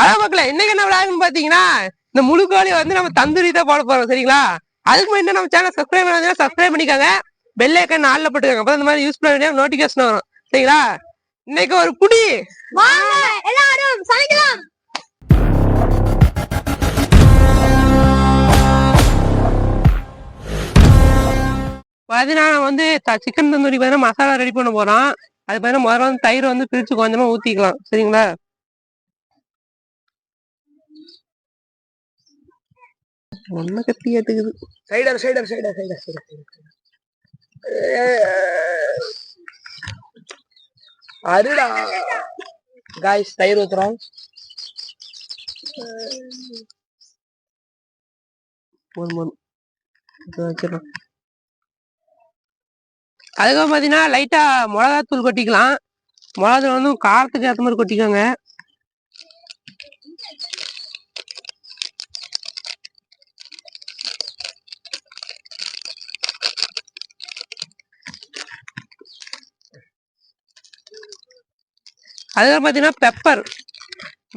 அதான் மக்களே இன்னைக்கு என்ன விளையாடுன்னு பாத்தீங்கன்னா இந்த முழு கோழி வந்து நம்ம தந்தூரி தான் போட போறோம் சரிங்களா? அதுக்கு முன்னாடி நம்ம சேனல் சப்ஸ்கிரைப் பண்ணாதீங்கன்னா சப்ஸ்கிரைப் பண்ணிக்கோங்க. பெல் ஐக்கன் நாளில் போட்டுக்கோங்க. அப்போ இந்த மாதிரி யூஸ் பண்ண வேண்டிய நோட்டிஃபிகேஷன் வரும். சரிங்களா? இன்னைக்கு ஒரு வாங்க எல்லாரும் சமைக்கலாம். பாத்தீங்கன்னா நம்ம வந்து சிக்கன் தந்தூரி பார்த்தீங்கன்னா மசாலா ரெடி பண்ண போறோம். அது பார்த்தீங்கன்னா முதல்ல வந்து தயிர் வந்து பிரிச்சு கொஞ்சமா ஊத்திக்கலாம். சரிங்களா? ஒன்ன கத்தி ஏத்துக்குது. சைடர் சைடர் சைடர் சைடர் சைடர் அருடா. காய்ஸ் தயிர் ஊத்துறோம். வச்சிடலாம். அதுக்கப்புறம் பார்த்தீங்கன்னா லைட்டா மிளகாத்தூள் கொட்டிக்கலாம். மிளகாத்தூள் வந்து காரத்துக்கு ஏற்ற மாதிரி கொட்டிக்கோங்க. அதுக்கப்புறம் பார்த்தீங்கன்னா பெப்பர்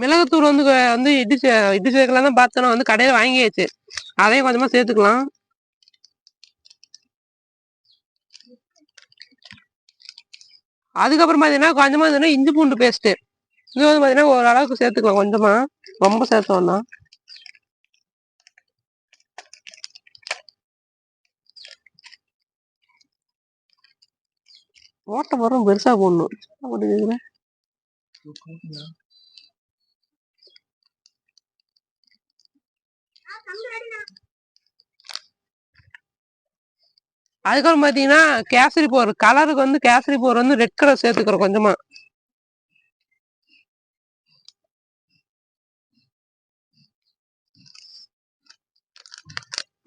மிளகுத்தூள் வந்து வந்து இடி இடிச்சு சேர்க்கலாம் தான் பார்த்தோன்னா வந்து கடையில் வாங்கியாச்சு. அதையும் கொஞ்சமாக சேர்த்துக்கலாம். அதுக்கப்புறம் பார்த்தீங்கன்னா கொஞ்சமா பார்த்தீங்கன்னா இஞ்சி பூண்டு பேஸ்ட்டு இது வந்து பார்த்தீங்கன்னா ஓரளவுக்கு சேர்த்துக்கலாம். கொஞ்சமாக ரொம்ப சேர்த்த வேண்டாம். வரும் பெருசாக போடணும். அப்படி போட்டு கேக்குற. அதுக்கப்புறம் பார்த்தீங்கன்னா கேசரி போர் கலருக்கு வந்து கேசரி போர் வந்து ரெட் கலர் சேர்த்துக்கிறோம் கொஞ்சமா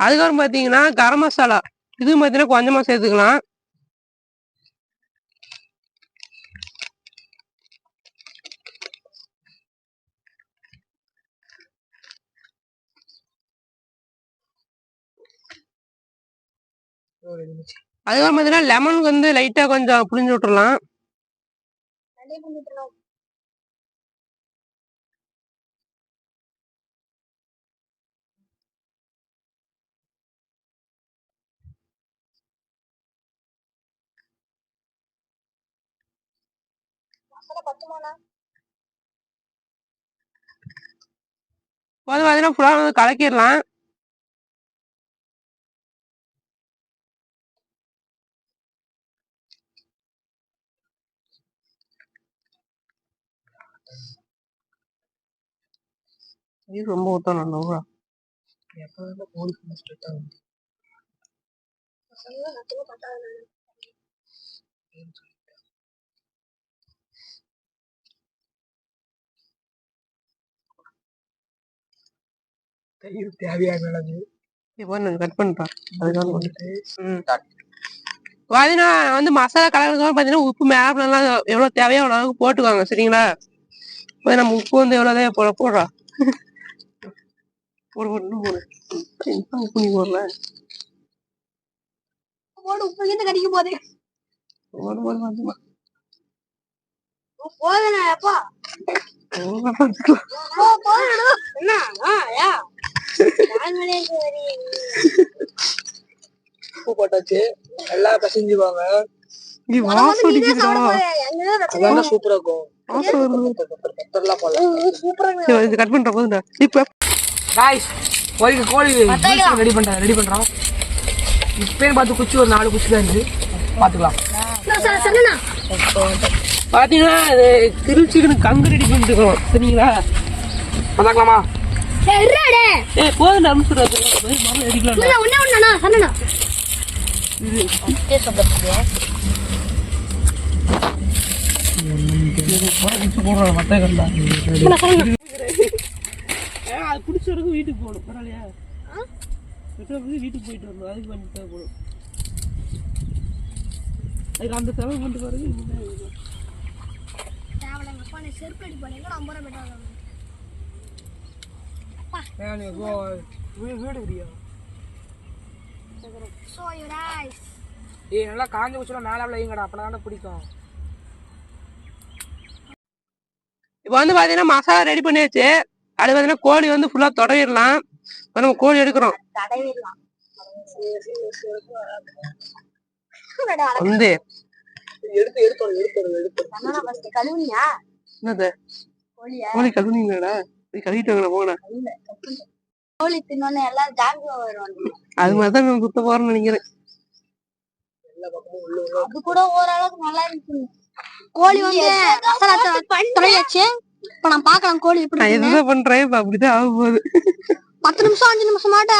அதுக்கப்புறம் பார்த்தீங்கன்னா கரம் மசாலா இது பார்த்தீங்கன்னா கொஞ்சமா சேர்த்துக்கலாம் அதுக்கப்புறம் பார்த்தீங்கன்னா லெமன் வந்து லைட்டா கொஞ்சம் புளிஞ்சு விட்டுறலாம். பார்த்தீங்கன்னா ஃபுல்லாக வந்து கலக்கிடலாம். ரொம்ப ஊத்தம் நல்லா எப்பதான் கோழி ஸ்ட்ரெட் ஆகும் தயிர் தேவையான அளவு இப்போ நான் கட் பண்ணிட்டேன் அதுக்காக போட்டுட்டு பார்த்தீங்கன்னா வந்து மசாலா கலக்கிறதுக்கு பார்த்தீங்கன்னா உப்பு மேலே நல்லா எவ்வளோ தேவையோ அவ்வளோ அளவுக்கு போட்டுக்கோங்க சரிங்களா? நம்ம உப்பு வந்து எவ்வளோ தான் போட போடுறா? போடு இன்னும் உப்பு நீ போடல போடு உப்பு கிட்ட கடிக்கும் போதே போடு என்ன ஆ உப்பு போட்டாச்சு. எல்லாம் பிசைஞ்சுவாங்க நீ வாசம் அடிக்குதுடா. அதான் சூப்பரா இருக்கும். வாசம் வருது. சூப்பரா இது கட் பண்ணிட்ட போதுடா இப்போ காய்ஸ் கோழிக்கு கோழி ரெடி பண்றேன் ரெடி பண்றோம். இப்பயும் பார்த்து குச்சி ஒரு நாலு குச்சி தான் இருக்கு. பாத்துக்கலாம் சொன்னா பார்த்தீங்கன்னா திருச்சிக்கு கங்கு ரெடி பண்ணிட்டு இருக்கோம். சரிங்களா? இருடே ஏ போதும் சொன்னா போடுறோம் மத்த கண்டா அது பிடிச்ச வரைக்கும் வீட்டுக்கு போகணும். பரவாயில்லையா? பெட்ரோல் வந்து வீட்டுக்கு போயிட்டு வரணும். அதுக்கு பண்ணி தேவைப்படும் அதுக்கு அந்த செலவு பண்ணிட்டு பாருங்க இன்னுமே இது. தேவலைங்க அப்பா நீ செருப்பு அடி போனீங்க ஐம்பது ரூபா பெட்ரோல் வீடு விடியா ஸோ யூர் ஐஸ் ஏய் நல்லா காஞ்ச குச்சிலாம் மேலே வைங்கடா. அப்போ தான் பிடிக்கும். இப்போ வந்து பாத்தீங்கன்னா மசாலா ரெடி பண்ணியாச்சு. அது பாத்தீங்கன்னா கோழி வந்து ஃபுல்லா தொடங்கிடலாம் இப்ப நம்ம கோழி எடுக்கிறோம். தடவிடலாம். வந்து என்னது? கோழி கழுவுனீங்களாடா? போய் கழுவிட்டு போங்கடா. கோழி தின்னோன்னு எல்லாம் ஜாம்பி வருவாங்க அது மாதிரி தான் நான் குத்த போறேன்னு நினைக்கிறேன். எல்லா பக்கமும் உள்ள அது கூட ஓரளவுக்கு நல்லா இருந்துச்சு கோழி வந்து இப்ப நான் பாக்கலாம் கோழி எப்படி. எதுதான் பண்றேன்? இப்ப அப்படிதான் ஆக போகுது. பத்து நிமிஷம் அஞ்சு நிமிஷம் மாட்ட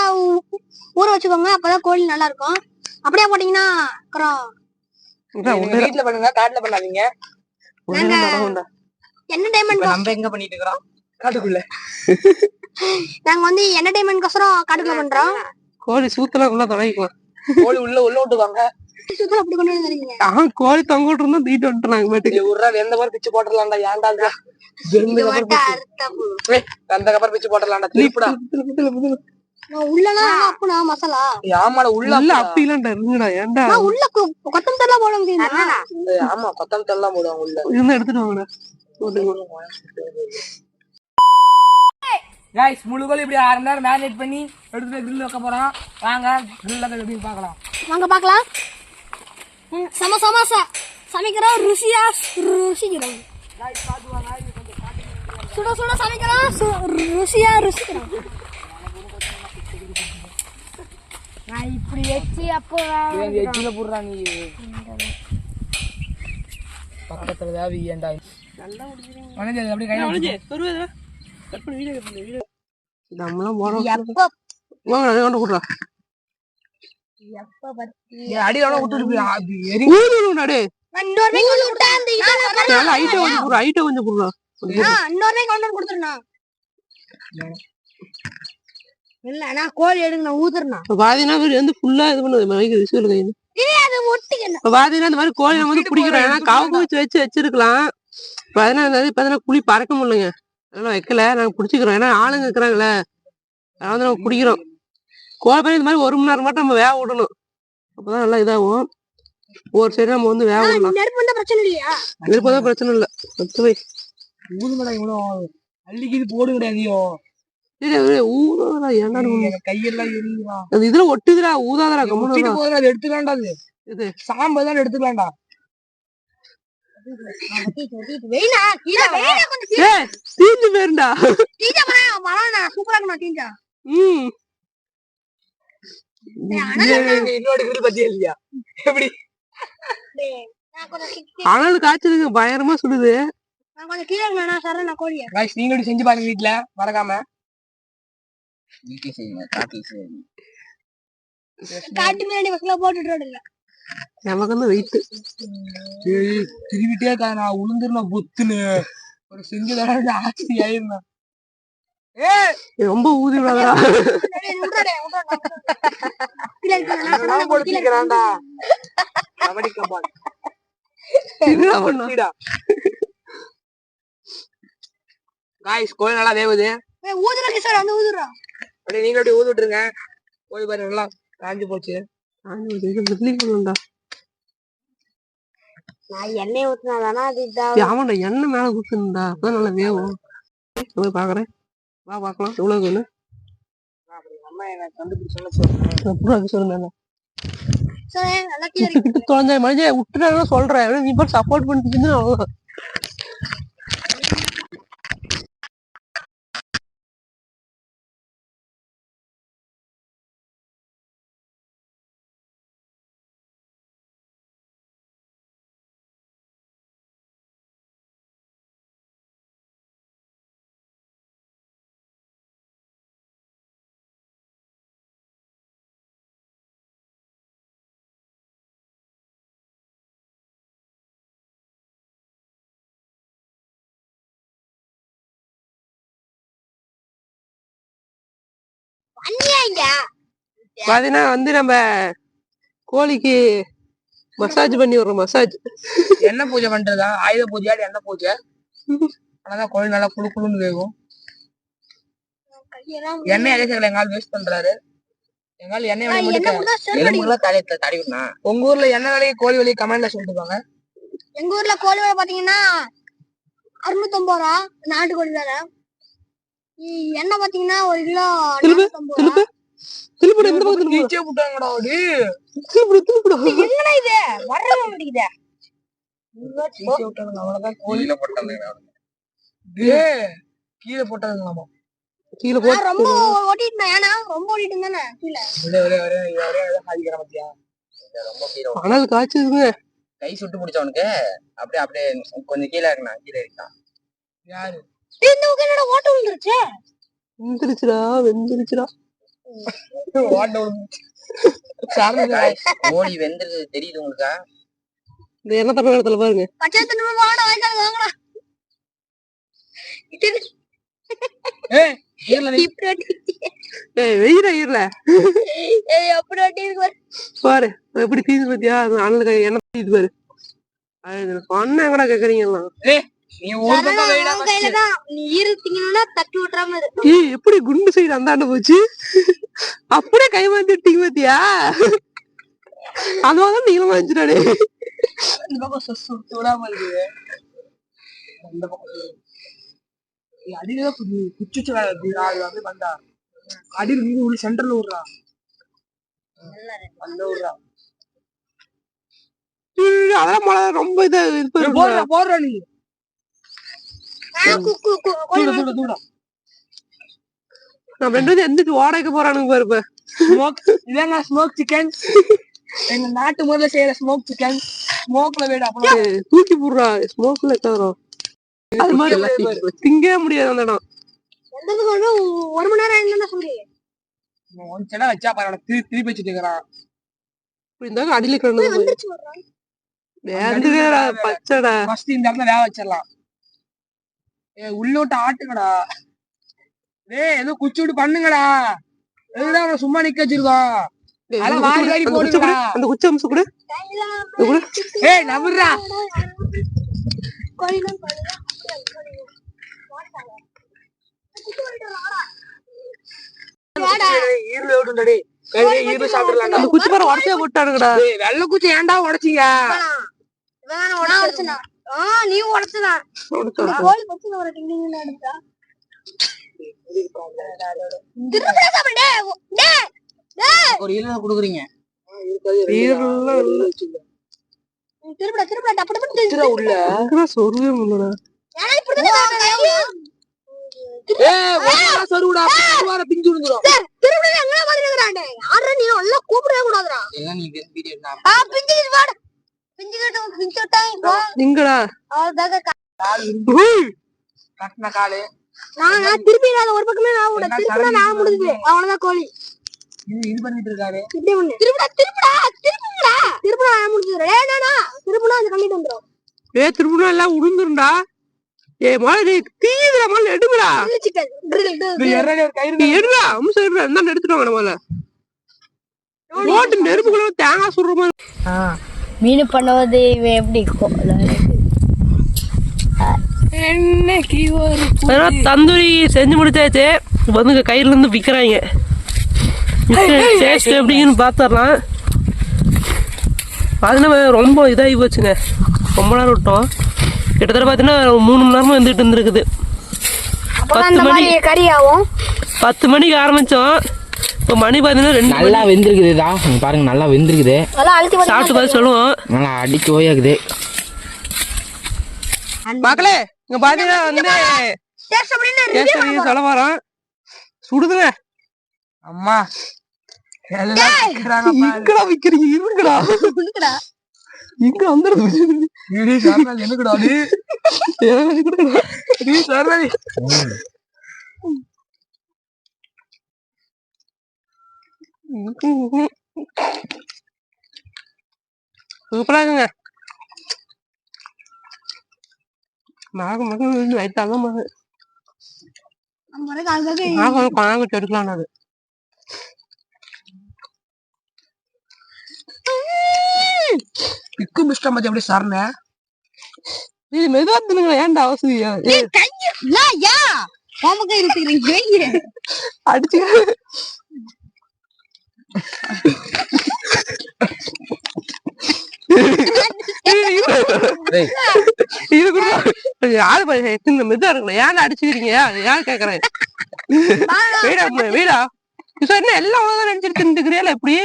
ஊற வச்சுக்கோங்க அப்பதான் கோழி நல்லா இருக்கும். அப்படியே போட்டீங்கன்னா அப்புறம் வீட்ல பண்ணுங்க காட்டுல பண்ணாதீங்க. என்டர்டைன்மெண்ட் நம்ம எங்க பண்ணிட்டு இருக்கிறோம்? காட்டுக்குள்ள. நாங்க வந்து என்டர்டைன்மெண்ட்கோசரம் காட்டுக்குள்ள பண்றோம். கோழி சூத்தலாம் உள்ள தொடங்கிக்கலாம் கோழி உள்ள உள்ள விட்டுவாங்க அப்படி கோழி தொங்க விட்டு இருந்தா தூக்கிட்டு வந்துட்டோம் நாங்க பாட்டுக்கு. ஒரு நாள் எந்த மாதிரி பிச்சு போட்டுடலாம்டா ஏன்டா இது? ரெண்டு கப்பர் பிச்சு. ஏய், அந்த கப்பர் பிச்சு போட்டுடலாம்டா திருப்பிடா. உள்ளலாம் அப்பனா மசாலா. ஆமாடா உள்ள இல்ல அப்படிடா. அப்படிலாம்டா இருங்கடா ஏன்டா உள்ள போட முடியுமா? ஆமா கொத்தம் தெல்லாம் போடுவாங்க உள்ள. இருந்தா எடுத்துட்டு வாங்கடா. கைஸ் முழுகோல் இப்படி அரை மணி நேரம் மேரினேட் பண்ணி எடுத்துட்டு grill வைக்க போறோம். வாங்க grill எப்படி பார்க்கலாம். வாங்க பாக்கலாம் சம ச- சமைக்கிறோம் ருசியா ருசிக்கிறோம் சுட சுட சமைக்கிறோம் சு- ருசியா ருசிக்கிறோம் நான் இப்படி வச்சு அப்போ எச்சில போடுறா நீ. பக்கத்துல வேவி ஏன்டா மனஜி அது அப்படியே கையில நம்மளாம் போறோம் எப்ப வாங்க அதை கொண்டு கொடுறா எப்ப பத்தி ஏய், அடி எவ்வளவு விட்டுட்டு அது எரி ஊதுடா டே நான் இன்னொரு வாய் கொண்டு விட்டா நல்லா ஐட்டம் கொஞ்சம் கொஞ்சம் இல்ல நான் கோழி எடுங்க நான் ஊத்துறேன் வந்து ஃபுல்லா இது பண்ணுது மைக்கு கையில பாத்தீங்கன்னா இந்த மாதிரி கோழி நம்ம வந்து பிடிக்கிறோம். ஏன்னா காவுக்கு வச்சு வச்சு வச்சிருக்கலாம். இப்ப அதனால இந்த இப்ப அதனால புளி பறக்க முடியலங்க. அதெல்லாம் வைக்கல நாங்க பிடிச்சிக்கிறோம் ஏன்னா ஆளுங்க இருக்கிறாங்களே அதனால வந்து நம்ம பிடிக்கிறோம் கோழி பண்ணி இந்த மாதிரி ஒரு மணி நேரம் மட்டும் நம்ம வேக விடணும். அப்பதான் நல்லா இதாகும். ஒரு சைடு நம்ம வந்து வேக விடலாம். நெருப்பு வந்தா பிரச்சனை இல்லையா? இருப்பதான் பிரச்சனை இல்ல. பத்து வை. ஊதுமடா இவ்வளோ அள்ளிக்கு இது போடு கிடையாதியோ ஊதாதடா ஏன்டா கையெல்லாம் எரியுதா அது இதுல ஒட்டுதுடா ஊதாதடா கம்முனு போதும் அது எடுத்துக்கலாம்டா அது. இது. சாம்பல் தான் கொஞ்சம் ஏய் தீஞ்சு போயிருண்டா. தீஞ்சா மரம் சூப்பரா இருக்குமா தீஞ்சா. ம் இன்னொரு கிரி பத்தி இல்லையா எப்படி நான் கொஞ்சம் கீ- அனல் காய்ச்சலுக்கு பயங்கரமா சுடுது நான் கொஞ்சம் கீழே வேணா சார் நான் கோழிய? Guys, நீங்க இப்படி செஞ்சு பாருங்க வீட்ல மறக்காம. நமக்கு வந்து வெயிட் திருவிட்டே நான் உளுந்துருந்தேன் புத்துன்னு ஒரு செஞ்சு தடவை ஆட்சி ஆயிருந்தேன் ரொம்ப ஊதி விடாதா காய்ஸ் கோழி நல்லா வேவுது ஊதுற கிஷோர் வந்து ஊதுறோம் அப்படியே நீங்க அப்படியே ஊது விட்டுருங்க. கோழி பாருங்க நல்லா காஞ்சி போச்சு. நான் எண்ணெய் ஊத்துனாதானா அது இதாக ஆமாண்டா எண்ணெய் மேல குத்துண்டா அப்பதான் நல்லா வேகும் போய் பாக்குறேன். வா பாக்கலாம். எவ்வளவு வேணும் அம்மா எனக்கு கண்டுபிடிச்சோன்னு அப்புறம் சொல்லுங்க சரி நல்லா கீழே இறக்கி. தொலைஞ்ச மனுஷன் விட்டுறாங்க சொல்றேன். நீ பாட்டு சப்போர்ட் பண்ணிட்டு அவ்வளவுதான். பாத்தீங்கன்னா வந்து நம்ம கோழிக்கு மசாஜ் பண்ணி விடுறோம் மசாஜ். என்ன பூஜை பண்றதா? ஆயுத பூஜையாடி என்ன பூஜை? ஆனாதான் கோழி நல்லா குழு குழுன்னு வேகும். எண்ணெய் சேர்க்கல எங்கால் வேஸ்ட் பண்றாரு. எங்கால் எண்ணெய் வலி தலையத்துல தடி உங்க ஊர்ல என்ன வேலைக்கு கோழி வலி கமெண்ட்ல சொல்லிட்டு எங்க ஊர்ல கோழி வேலை பாத்தீங்கன்னா அறுநூத்தம்பது ரூபா நாட்டுக்கோழி வேற இ- எண்ணெய் பாத்தீங்கன்னா ஒரு கிலோ திருப்பிடு இந்த விட்டாங்கடா டேய் திருப்பிடு திருப்பிடு. என்னடா இது? மாட்டேங்குதே. கீச்சே விட்டானுங்க அவ்வளவுதான். கோழி. கீழே போட்டாங்க டேய் கீழே போட்டாங்களாமா கீழே நான் ரொம்ப போட்டு ஓட்டிட்டு ஏன்னா ரொம்ப ஓட்டிட்டு இருந்தேனே கீழே ஒரே ஒரே ஒரே ஒரே சாதிக்கிற பத்தியா? ரொம்ப கீழே அனல் காய்ச்சதுங்க கை சுட்டு பிடிச்சவனுக்கு அப்படியே அப்படியே கொஞ்சம் கீழே இருக்கணும் கீழே இருக்கான் யாரு? இந்த பக்கம் என்னடா ஓட்ட விழுந்துருச்சு? வெந்துருச்சுடா வெந்துருச்சுடா. கோழி வெந்துருது தெரியுது உங்களுக்கா? இந்த தப்ப இடத்துல பாருங்க. பாரு. பாரு எப்படி தீது பாத்தியா? அது அனல் கை எண்ணெய் தீது பாரு. அது சொன்ன எங்கடா கேக்குறீங்களா எப்படி குண்டு சைடு அந்த ஆண்டு போச்சு? அப்படியே கை மாத்தி விட்டீங்க பாத்தியா அது மாதிரி நீளமா வச்சுட்டாடே இந்த பக்கம் விட்டு விடாம இருக்கு இந்த பக்கம் அடியில குச்சி அது வந்து வந்தா. அடியில் உள்ள சென்டர்ல விடுறா அந்த விடுறா அதெல்லாம் மழை ரொம்ப இதா. போடுறா போடுறா நீ. ஆ, கு, கு, கு, கோழி தூட தூட. தூட நம்ம ரெண்டு எந்திரிச்சு ஓடைக்க போறானுங்க பாரு இப்ப. ஸ்மோக் இதாங்க ஸ்மோக் சிக்கன் எங்க நாட்டு முறையில செய்யற ஸ்மோக் சிக்கன் ஸ்மோக்ல வேடு அப்புறம் தூக்கி போடுறா. ஸ்மோக்ல தவிர அது மாதிரி திங்கவே முடியாது அந்த இடம். ஒரு மணி நேரம் என்ன சொல்றீங்க ஒன் செடா வச்சா பாரு திருப்பி திருப்பி வச்சுட்டு இருக்கிறான். இருந்தாங்க அடியில கிடந்து பச்சடா ஃபர்ஸ்ட் இந்த இடத்துல வேக வச்சிடலாம். ஏ உள்ளோட்ட ஆட்டுங்கடா டேய் ஏதோ குச்சி விட்டு பண்ணுங்கடா. அவனை சும்மா நிக்க வச்சிருக்கோம்? அந்த வாரி வாரி போடுங்கடா. கொடு, அந்த குச்சி அம்சம் கூட. ஏய் நவுறா குச்சி பாரு உடச்சே போட்டானுங்கடா. டேய் வெள்ளை குச்சி ஏன்டா உடைச்சீங்க? நீ உடைச்சதா ஒரு ஈரல குடுக்குறீங்க. ஈரல்லாம் இல்ல. திருப்பி திருப்பி டப்பு டப்பு உள்ள. சொருவே முடியலடா. ஏன்னா இப்படி தானே ஏய் ஒண்ணா சருடா சுவார பிஞ்சு விழுந்துரும். திருப்பி எங்க வந்துருக்கறானே யாரா நீ? நல்லா கூப்பிடவே கூடாதுடா. எல்லாம் நீங்க வீடியோ ஆ பிஞ்சுக்கிட்டு வாடு. பிஞ்சுக்கிட்டு பிஞ்சு விட்டா இப்போ எங்கடா அவ்வளவுதாங்க உய், கட்டின காலு. நான் நான் திருப்பி நான் ஒரு பக்கமே நான் விட என்ன திருப்பி நான் முடிஞ்சது அவ்வளவுதான் கோழி. இது பண்ணிட்டு இருக்காரு. திருப்பிடா திருப்பிடா திருப்பிடா. நான் முடிஞ்சது நானா அந்த கம்மிட்டு வந்துரும். ஏ திருப்பணம் எல்லாம் உளுந்துருண்டா ஏ நீ தீவிர எடுங்கடா. நீ எடுடா. அம்சம் எடுடா இருந்தா எடுத்துட்டு வாங்க நெருப்புக்குள்ள தேங்காய் சுடுற மாதிரி. மீன் பண்ணுவது இவன் எப்படி? என்னைக்கு ஒரு அதனால தந்தூரி செஞ்சு முடிச்சாச்சு. இப்ப வந்து இருந்து விக்கிறாங்க. டேஸ்ட் எப்படின்னு பாத்திரலாம். அது நம்ம ரொம்ப இதாகி போச்சுங்க. ரொம்ப நேரம் விட்டோம். கிட்டத்தட்ட பார்த்தீங்கன்னா மூணு மணி நேரமா வந்துட்டு இருந்திருக்குது. பத்து மணி. கறி ஆகும் பத்து மணிக்கு ஆரம்பிச்சோம். இப்போ மணி பார்த்தீங்கன்னா ரெண்டு. நல்லா வெந்திருக்குதுதா பாருங்க நல்லா வெந்திருக்குது. நல்லா அழுத்தி சாப்பிட்டு பார்த்து சொல்லுவோம். நல்லா அடிச்சு ஓயாக்குது மக்களே இங்க பாத்தீங்கன்னா வந்து சொல்ல வரோம். சுடுதுங்க. அம்மா எல்லாம் விக்கிறாங்க? இருக்குடா இங்க சரணாலி எனக்குடா நீ. சரணாலி சூப்பரா இருக்குங்க. மக மக லைட்டா தான் மக பணம் எடுக்கலாம் அது. பிக்கு மிஸ்டர் மச்சி அப்படியே சரண இது மெதுவா தின்னுங்க ஏன்டா அவசியம் உமக்கு இருக்கிறீங்க அடிச்சு டேய் இது கூட யாரு பாரு, இந்த மெதுவா இருக்கணும் ஏன் அடிச்சுக்கிறீங்க? அது ஏன் கேக்குறேன்? வீடா. வீடா என்ன எல்லாம் அவ்வளவுதான் நினைச்சிட்டு எப்படி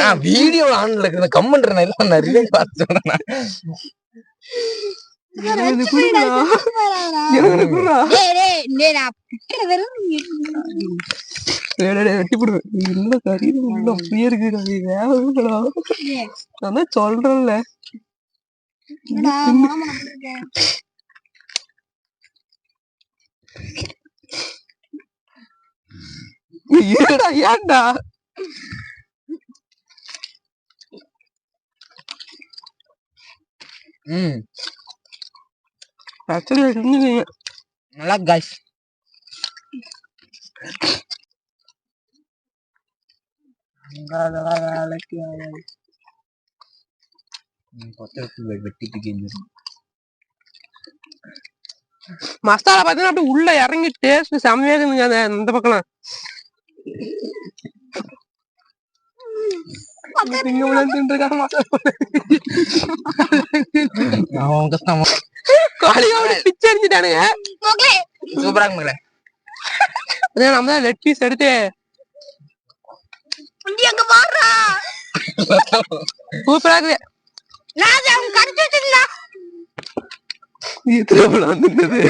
நான் வீடியோ ஆன்ல இருக்கிற கம்மன்ற எல்லாம் நான் ரிவைவ் பார்த்து சொல்றேன் இது குடுடா. எனக்கு இது குடுடா. டேய் டேய் டேய் நான் பிக்கிற வெறும் டேய், டேய், டேய், வெட்டி மசாலா பாத்தீங்கன்னா அப்படியே உள்ள இறங்கி டேஸ்ட் செம்மையா இருக்குங்க அந்த அந்த பக்கம் இருக்கு நம்ம தான் லெட் பீஸ் எடுத்து. சூப்பரா இருக்குது நான் அவன் கடிச்சு வச்சிருந்தா திருவிழா வந்துருந்தது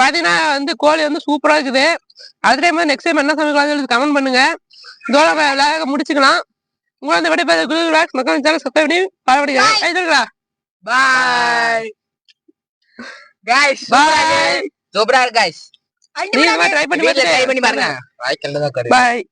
பாத்தீங்கன்னா வந்து கோழி வந்து சூப்பரா இருக்குது. அது டைம் நெக்ஸ்ட் டைம் என்ன சமைக்கலாம் கமெண்ட் பண்ணுங்க. இதோட விளையாட முடிச்சுக்கலாம். உங்களை வந்து விடைபெற குரு மக்கள் சேனல் சப்ஸ்கிரைப் பண்ணி பாராட்டுங்க பாய் காய்ஸ் பாய் சூப்பரா இருக்கு. காய்ஸ் நீங்க ட்ரை பண்ணி ட்ரை பண்ணி பாருங்க. பாய்